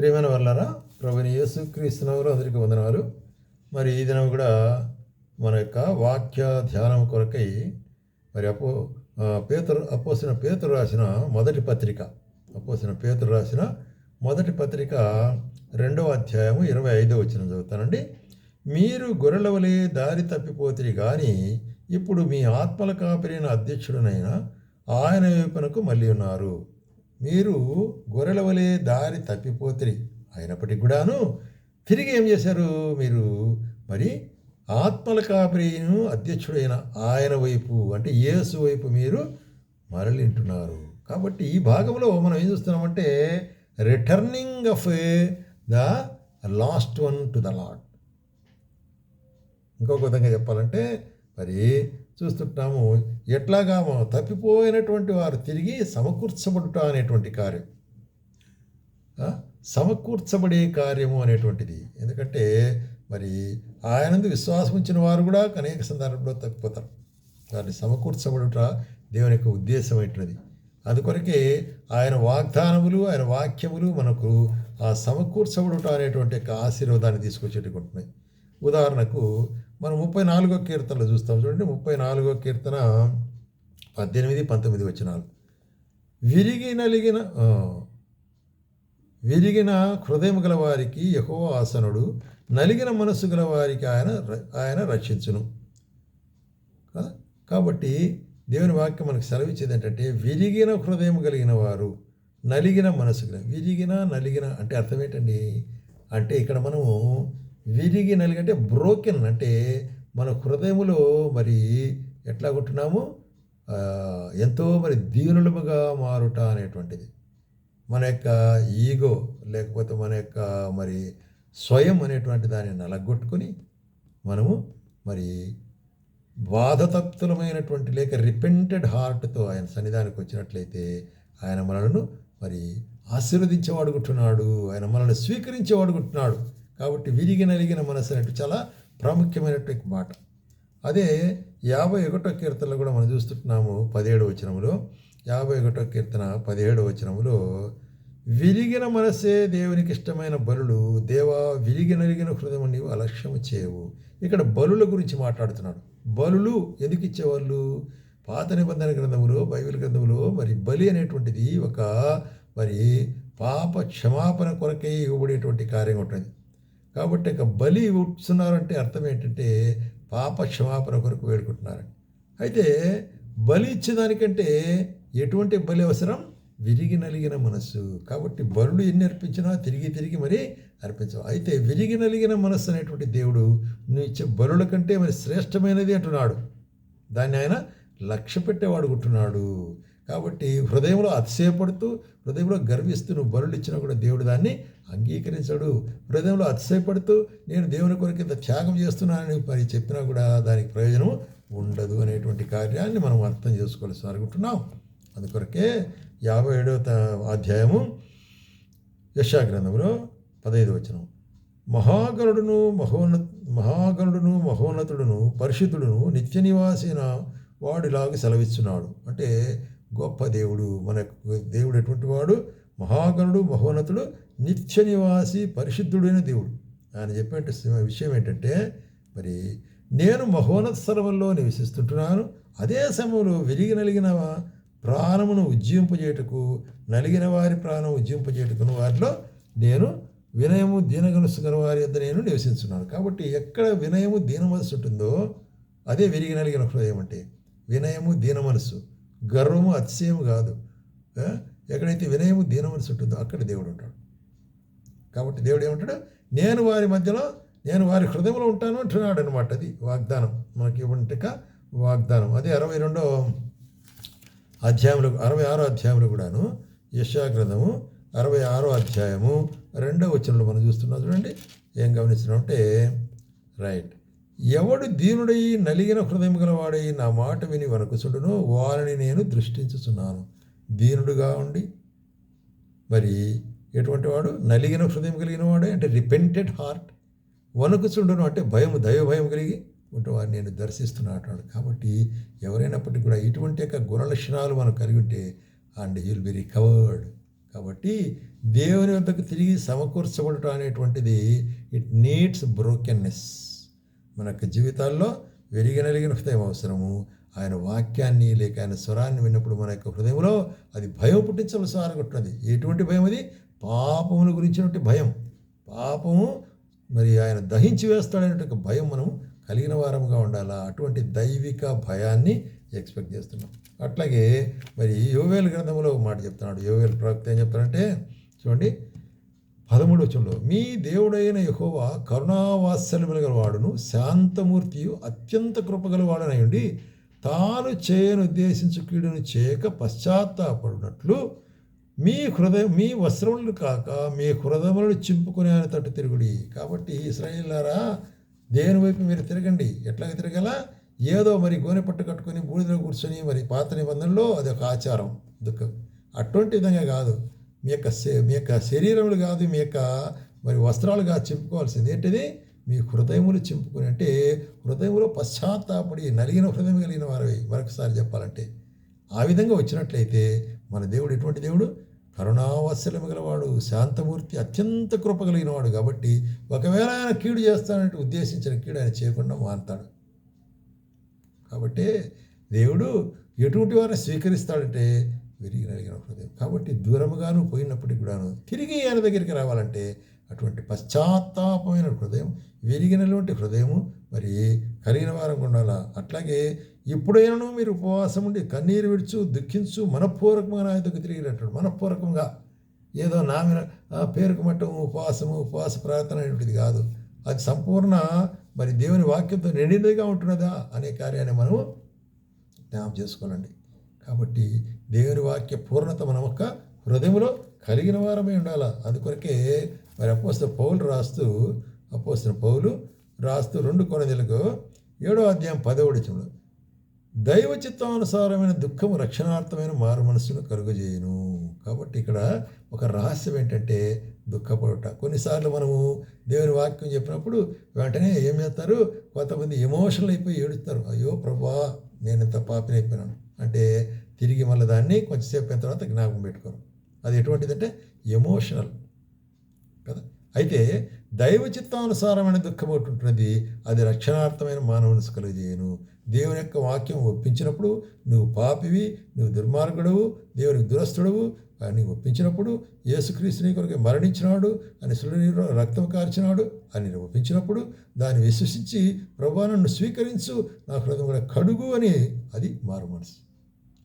ప్రియమైన వాళ్ళరా ప్రభుని యేసు క్రీస్తునవులు అందరికీ వందనాలు. మరి ఈ దినం కూడా మన యొక్క వాక్య ధ్యానం కొరకై మరి అపో ఆ, పేతురు అపోసిన పేతురు రాసిన మొదటి పత్రిక అపోసిన పేతురు రాసిన మొదటి పత్రిక రెండవ అధ్యాయము ఇరవై ఐదో వచ్చిన చదువుతానండి. మీరు గొర్రెల వలె దారి తప్పిపోతిరి కానీ ఇప్పుడు మీ ఆత్మల కాపిరైన అధ్యక్షుడనైన ఆయన వైపునకు మళ్ళీ ఉన్నారు. మీరు గొర్రెల వలె దారి తప్పిపోతిరి. అయినప్పటికి కూడాను తిరిగి ఏం చేశారు మీరు? మరి ఆత్మల కాపరిను అధ్యక్షుడైన ఆయన వైపు అంటే యేసు వైపు మీరు మరలింటున్నారు కాబట్టి ఈ భాగంలో మనం ఏం చూస్తున్నామంటే returning of the last one to the lad ఇంకొక విధంగా చెప్పాలంటే మరి చూస్తుంటాము. ఎట్లాగా తప్పిపోయినటువంటి వారు తిరిగి సమకూర్చబడుట అనేటువంటి కార్యం. సమకూర్చబడే కార్యము అనేటువంటిది. ఎందుకంటే మరి ఆయనందు విశ్వాసం ఉంచిన వారు కూడా అనేక సందర్భంలో తప్పిపోతారు. దాన్ని సమకూర్చబడుట దేవుని యొక్క ఉద్దేశమైనది అందుకొరకే ఆయన వాగ్దానములు ఆయన వాక్యములు మనకు ఆ సమకూర్చబడుట అనేటువంటి యొక్క ఆశీర్వాదాన్ని తీసుకొచ్చేట్టుకుంటున్నాయి ఉదాహరణకు మనం ముప్పై నాలుగో కీర్తనలో చూస్తాం చూడండి. ముప్పై నాలుగో కీర్తన పద్దెనిమిది పంతొమ్మిది వచ్చినాలు విరిగి నలిగిన విరిగిన హృదయం గల వారికి యహో ఆసనుడు నలిగిన మనస్సు గల వారికి ఆయన ర- ఆయన రక్షించును. కదా? కాబట్టి దేవుని వాక్యం మనకు సెలవిచ్చేది ఏంటంటే విరిగిన హృదయం కలిగిన వారు నలిగిన మనసు విరిగిన నలిగిన అంటే అర్థం ఏంటండి? అంటే ఇక్కడ మనము విరిగి నలిగంటే అంటే బ్రోకెన్ అంటే మన హృదయములో మరి ఎట్లా కొట్టున్నాము? ఎంతో మరి దీనులముగా మారుట అనేటువంటిది. మన యొక్క ఈగో లేకపోతే మన యొక్క మరి స్వయం అనేటువంటి దాన్ని నలగొట్టుకుని మనము మరి బాధతప్తులమైనటువంటి లేక రిపెంటెడ్ హార్ట్తో ఆయన సన్నిధానికి వచ్చినట్లయితే ఆయన మనలను మరి ఆశీర్వదించేవాడుకుంటున్నాడు ఆయన మనల్ని స్వీకరించేవాడుకుంటున్నాడు కాబట్టి విరిగి నలిగిన మనసు అనేది చాలా ప్రాముఖ్యమైనటువంటి మాట. అదే యాభై ఒకటో కీర్తనలో కూడా మనం చూస్తున్నాము పదిహేడు వచనములో. యాభై ఒకటో కీర్తన పదిహేడు వచనములో విరిగిన మనసే దేవునికి ఇష్టమైన బలులు దేవా విరిగి నలిగిన హృదయం నీవు అలక్ష్యము చేయవు. ఇక్కడ బలుల గురించి మాట్లాడుతున్నాడు. బలులు ఎందుకు ఇచ్చేవాళ్ళు? పాత నిబంధన గ్రంథములో బైబిల్ గ్రంథములో మరి బలి అనేటువంటిది ఒక మరి పాప క్షమాపణ కొరకై ఇవ్వబడేటువంటి కార్యం ఉంటుంది కాబట్టి ఇక బలి ఇస్తున్నారంటే అర్థం ఏంటంటే పాప క్షమాపణ కొరకు వేడుకుంటున్నారు అయితే బలి ఇచ్చేదానికంటే ఎటువంటి బలి అవసరం? విరిగి నలిగిన మనస్సు. కాబట్టి బలులు ఎన్ని అర్పించినా తిరిగి తిరిగి మరి అర్పించవు. అయితే విరిగి నలిగిన మనస్సు అనేటువంటి దేవుడు నువ్వు ఇచ్చే బలుల కంటే మరి శ్రేష్టమైనది అంటున్నాడు. దాన్ని ఆయన లక్ష్య పెట్టేవాడుకుంటున్నాడు కాబట్టి హృదయంలో అతిశయపడుతూ హృదయంలో గర్విస్తూ నువ్వు బరులు ఇచ్చినా కూడా దేవుడు దాన్ని అంగీకరించడు. హృదయంలో అతిశయపడుతూ నేను దేవుని కొరకు ఇంత త్యాగం చేస్తున్నానని మరి చెప్పినా కూడా దానికి ప్రయోజనం ఉండదు అనేటువంటి కార్యాన్ని మనం అర్థం చేసుకోవాల్సి అనుకుంటున్నాం అందుకొరకే యాభై ఏడవ అధ్యాయము యశాగ్రంథంలో పదహైదు వచనం. మహాగరుడును మహోన్న మహాగరుడును మహోన్నతుడును పరిశుద్ధుడును నిత్య నివాసిన వాడిలాగా సెలవిస్తున్నాడు. అంటే గొప్ప దేవుడు. మన దేవుడు ఎటువంటి వాడు? మహాగణుడు మహోన్నతుడు నిత్య నివాసి పరిశుద్ధుడైన దేవుడు. ఆయన చెప్పే విషయం ఏంటంటే మరి నేను మహోన్నత సర్వంలో నివసిస్తుంటున్నాను. అదే సమయంలో వెలిగి నలిగిన ప్రాణమును ఉజ్జింపజేయటకు నలిగిన వారి ప్రాణం ఉజ్జింపజేయటకును వారిలో నేను వినయము దీనగనుసు గల వారి వద్ద నేను నివసించున్నాను. కాబట్టి ఎక్కడ వినయము దీన మనసు ఉంటుందో అదే విరిగి నలిగిన హృదయం అంటే వినయము దీన మనసు గర్వము అతిశయము కాదు. ఎక్కడైతే వినయము దీనమని ఉంటుందో అక్కడ దేవుడు ఉంటాడు. కాబట్టి దేవుడు ఏమంటాడు? నేను వారి మధ్యలో నేను వారి హృదయంలో ఉంటాను అంటున్నాడు అనమాట అది వాగ్దానం. మనకి ఇవ్వంటిక వాగ్దానం. అదే అరవై రెండో అధ్యాయంలో అరవై ఆరో అధ్యాయంలో కూడాను యశాగ్రంథము అరవై ఆరో అధ్యాయము రెండో వచనంలో మనం చూస్తున్నాం. చూడండి ఏం గమనిస్తున్నామంటే రైట్. ఎవడు దీనుడై నలిగిన హృదయం గలవాడై నా మాట విని వనకుసుడునో వారిని నేను దృష్టించుచున్నాను. దీనుడుగా ఉండి మరి ఎటువంటి వాడు? నలిగిన హృదయం కలిగిన వాడే? అంటే రిపెంటెడ్ హార్ట్ వణుకుచుండును అంటే భయం దైవ భయం కలిగి ఉంటే వారిని నేను దర్శిస్తున్నాడు కాబట్టి ఎవరైనప్పటికీ కూడా ఇటువంటి యొక్క గుణలక్షణాలు మనం కలిగి ఉంటే అండ్ యుల్ బి రికవర్డ్ కాబట్టి దేవుని వద్దకు తిరిగి సమకూర్చబడటం అనేటువంటిది ఇట్ నీడ్స్ బ్రోకెన్నెస్ మన యొక్క జీవితాల్లో వెలిగనలిగిన హృదయం అవసరము. ఆయన వాక్యాన్ని లేక ఆయన స్వరాన్ని విన్నప్పుడు మన యొక్క హృదయంలో అది భయం పుట్టించవలసిన అనుకుంటున్నది ఎటువంటి భయం అది? పాపముల గురించినటువంటి భయం. పాపము మరి ఆయన దహించి వేస్తాడనే భయం మనం కలిగిన వారముగా ఉండాలా? అటువంటి దైవిక భయాన్ని ఎక్స్పెక్ట్ చేస్తున్నాం. అట్లాగే మరి యోవేల్ గ్రంథంలో ఒక మాట చెప్తున్నాడు. యోవేల్ ప్రవక్త ఏం చెప్తాడంటే చూడండి పదమూడు వచ్చంలో మీ దేవుడైన యహోవా కరుణావాత్సల్యములు గలవాడును శాంతమూర్తియు అత్యంత కృపగలవాడనై ఉండి తాను చేయను ఉద్దేశించు కీడును చేయక పశ్చాత్తాపడినట్లు మీ హృదయం మీ వస్త్రములు కాక మీ హృదయములను చింపుకునే అని తట్టు తిరుగుడి. కాబట్టి ఇస్రాయిల్లారా దేని వైపు మీరు తిరగండి? ఎట్లాగ తిరగల? ఏదో మరి గోనె పట్టు కట్టుకొని బూడిదలో కూర్చొని మరి పాత నిబంధనలో అది ఒక ఆచారం దుఃఖం. అటువంటి విధంగా కాదు. మీ యొక్క మీ యొక్క శరీరములు కాదు మీ యొక్క మరి వస్త్రాలు కాదు చింపుకోవాల్సింది ఏంటిది? మీ హృదయములు చింపుకుని అంటే హృదయంలో పశ్చాత్తాపడి నలిగిన హృదయం కలిగిన వారవి. మరొకసారి చెప్పాలంటే ఆ విధంగా వచ్చినట్లయితే మన దేవుడు ఎటువంటి దేవుడు? కరుణావత్సలము గలవాడు శాంతమూర్తి అత్యంత కృప కలిగిన వాడు కాబట్టి ఒకవేళ ఆయన కీడు చేస్తానంటే ఉద్దేశించిన కీడు ఆయన చేయకుండా మానతాడు. కాబట్టి దేవుడు ఎటువంటి వారిని స్వీకరిస్తాడంటే విరిగి నలిగిన హృదయం కాబట్టి దూరముగాను పోయినప్పటికి కూడాను తిరిగి ఆయన దగ్గరికి రావాలంటే అటువంటి పశ్చాత్తాపమైన హృదయం విరిగినటువంటి హృదయము మరి కలిగిన వారం ఉండాలా? అట్లాగే ఎప్పుడైనా మీరు ఉపవాసం ఉండి కన్నీరు విడుచు దుఃఖించు మనపూర్వకంగా నా ఎదుగు తిరిగినట్టు మనపూర్వకంగా ఏదో నా పేరుకు మట్టం ఉపవాసము ఉపవాస ప్రార్థన అనేటువంటిది కాదు. అది సంపూర్ణ మరి దేవుని వాక్యంతో నిండినదిగా ఉంటున్నదా అనే కార్యాన్ని మనము జ్ఞాపం చేసుకోవాలండి. కాబట్టి దేవుని వాక్య పూర్ణత మన యొక్క హృదయంలో కలిగిన వారమే ఉండాలి. అందుకొరకే మరి అపోస్తున్న పౌలు రాస్తూ అపోస్తున్న పౌలు రాస్తూ రెండు కొనదెలకు ఏడో అధ్యాయం పదవడిచంలో దైవ చిత్తానుసారమైన దుఃఖము రక్షణార్థమైన మారు మనస్సును కలుగజేయను. కాబట్టి ఇక్కడ ఒక రహస్యం ఏంటంటే దుఃఖపడుట. కొన్నిసార్లు మనము దేవుని వాక్యం చెప్పినప్పుడు వెంటనే ఏం చేస్తారు? కొంతమంది ఎమోషనల్ అయిపోయి ఏడుస్తారు. అయ్యో ప్రభా నేను ఎంత పాపినైపోయినాను అయిపోయినాను. అంటే తిరిగి మళ్ళీ దాన్ని కొంచెంసేపు అయిన తర్వాత జ్ఞాపకం పెట్టుకోరు అది ఎటువంటిదంటే ఎమోషనల్. కదా? అయితే దైవ చిత్తానుసారమైన దుఃఖం ఒకటి ఉంటున్నది. అది రక్షణార్థమైన మానవుని కలుగజేయను. దేవుని యొక్క వాక్యం ఒప్పించినప్పుడు నువ్వు పాపివి నువ్వు దుర్మార్గుడవు దేవునికి దురస్తుడవు అని ఒప్పించినప్పుడు యేసుక్రీస్తు నీ కొరకు మరణించినాడు అని సులునీరు రక్తం కార్చినాడు అని ఒప్పించినప్పుడు దాన్ని విశ్వసించి ప్రభా నన్ను స్వీకరించు నా హృదయం కూడా కడుగు అని అది మారు మనసు.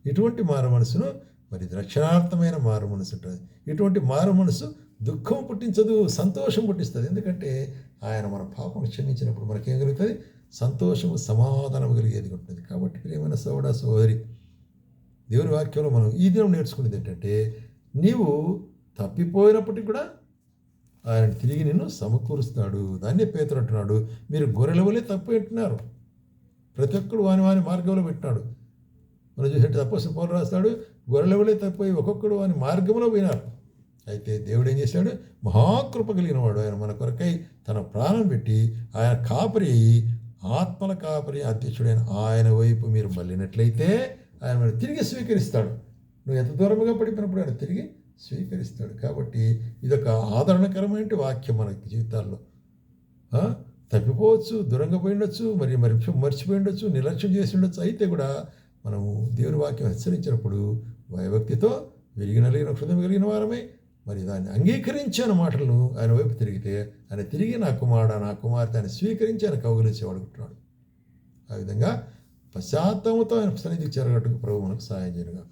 ఇటువంటి మారు మనసును? మరి రక్షణార్థమైన మారు మనసు ఉంటుంది. ఇటువంటి మారు మనసు? దుఃఖం పుట్టించదు సంతోషం పుట్టిస్తుంది. ఎందుకంటే ఆయన మన పాపం క్షమించినప్పుడు మనకేం కలుగుతుంది? సంతోషము సమాధానం కలిగేది ఉంటుంది. కాబట్టి ప్రియమైన సోడా సోదరి దేవుని వాక్యంలో మనం ఈ దినం నేర్చుకునేది ఏంటంటే నీవు తప్పిపోయినప్పటికీ కూడా ఆయన తిరిగి నిన్ను సమకూరుస్తాడు. దాన్ని పేతురు అంటున్నాడు. మీరు గొర్రెల వలె తప్పు పెట్టినారు ప్రతి ఒక్కడు వాని వాని మార్గంలో పెట్టినాడు. మనం చూసినట్టు తపస్సు పౌరు రాస్తాడు గొర్రెలెవలే తప్పిపోయి ఒక్కొక్కడు అని మార్గంలో పోయినారు. అయితే దేవుడు ఏం చేశాడు? మహాకృప కలిగిన వాడు ఆయన మన కొరకై తన ప్రాణం పెట్టి ఆయన కాపరి అయ్యి ఆత్మల కాపరి అధ్యక్షుడైన ఆయన వైపు మీరు మళ్ళినట్లయితే ఆయన మరి తిరిగి స్వీకరిస్తాడు. నువ్వు ఎంత దూరముగా పడిపోయినప్పుడు ఆయన తిరిగి స్వీకరిస్తాడు. కాబట్టి ఇదొక ఆదరణకరమైన వాక్యం మన జీవితాల్లో. తప్పిపోవచ్చు దూరంగా పోయి ఉండొచ్చు మరి మరి మర్చిపోయి ఉండొచ్చు నిర్లక్ష్యం చేసి ఉండొచ్చు అయితే కూడా మనము దేవుని వాక్యం హెచ్చరించినప్పుడు భయభక్తితో విరిగినలిగిన హృదయం కలిగిన వారమే. మరి దాన్ని అంగీకరించిన మాటలను ఆయన వైపు తిరిగితే ఆయన తిరిగి నా కుమారుడ నా కుమార్తె ఆయన స్వీకరించి ఆయన కౌగులించేవాడు ఉంటున్నాడు ఆ విధంగా పశ్చాత్తాపంతో ఆయన సన్నిధికి చేరగట్టుకు ప్రభు మనకు సహాయం చేయనుగా